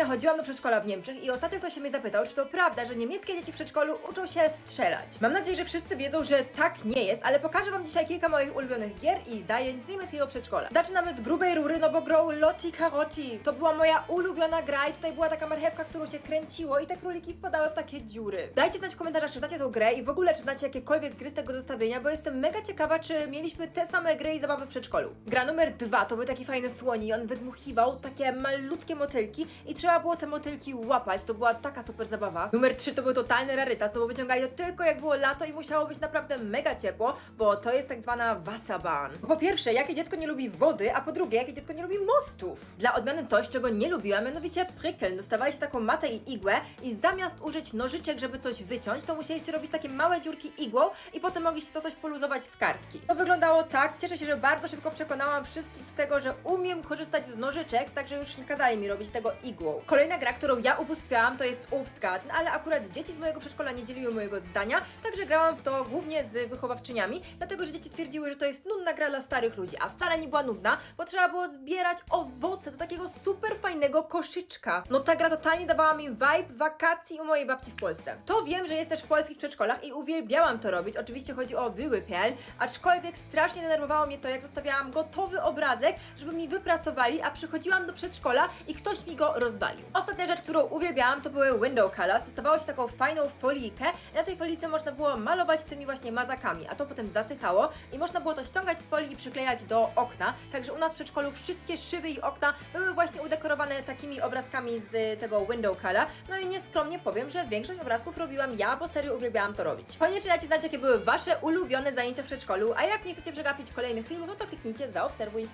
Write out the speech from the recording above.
Chodziłam do przedszkola w Niemczech i ostatnio ktoś się mnie zapytał, czy to prawda, że niemieckie dzieci w przedszkolu uczą się strzelać. Mam nadzieję, że wszyscy wiedzą, że tak nie jest, ale pokażę wam dzisiaj kilka moich ulubionych gier i zajęć z niemieckiego przedszkola. Zaczynamy z grubej rury, no bo grą Lotti Karotti. To była moja ulubiona gra i tutaj była taka marchewka, którą się kręciło i te króliki wpadały w takie dziury. Dajcie znać w komentarzach, czy znacie tą grę i w ogóle, czy znacie jakiekolwiek gry z tego zestawienia, bo jestem mega ciekawa, czy mieliśmy te same gry i zabawy w przedszkolu. Gra numer dwa to był taki fajny słoń i on wydmuchiwał takie malutkie motylki i trzeba było te motylki łapać. To była taka super zabawa. Numer trzy to był totalny rarytas, no bo wyciągali to tylko jak było lato i musiało być naprawdę mega ciepło, bo to jest tak zwana Wasserbahn. Po pierwsze, jakie dziecko nie lubi wody, a po drugie, jakie dziecko nie lubi mostów. Dla odmiany coś, czego nie lubiłam, mianowicie prykel. Dostawaliście taką matę i igłę i zamiast użyć nożyczek, żeby coś wyciąć, to musieliście robić takie małe dziurki igłą i potem mogliście to coś poluzować z kartki. To wyglądało tak. Cieszę się, że bardzo szybko przekonałam wszystkich do tego, że umiem korzystać z nożyczek, także już nie kazali mi robić tego igłą. Kolejna gra, którą ja ubóstwiałam, to jest Obstgarten, ale akurat dzieci z mojego przedszkola nie dzieliły mojego zdania, także grałam w to głównie z wychowawczyniami, dlatego że dzieci twierdziły, że to jest nudna gra dla starych ludzi, a wcale nie była nudna, bo trzeba było zbierać owoce do takiego super fajnego koszyczka. No ta gra totalnie dawała mi vibe wakacji u mojej babci w Polsce. To wiem, że jest też w polskich przedszkolach i uwielbiałam to robić. Oczywiście chodzi o Bügelperl, aczkolwiek strasznie denerwowało mnie to, jak zostawiałam gotowy obrazek, żeby mi wyprasowali, a przychodziłam do przedszkola i ktoś mi go Ostatnia rzecz, którą uwielbiałam, to były window colors. Dostawało się taką fajną folijkę na tej folijce można było malować tymi właśnie mazakami, a to potem zasychało i można było to ściągać z folii i przyklejać do okna. Także u nas w przedszkolu wszystkie szyby i okna były właśnie udekorowane takimi obrazkami z tego window color. No i nieskromnie powiem, że większość obrazków robiłam ja, bo serio uwielbiałam to robić. Koniecznie dajcie znać, jakie były Wasze ulubione zajęcia w przedszkolu, a jak nie chcecie przegapić kolejnych filmów, no to kliknijcie zaobserwuj.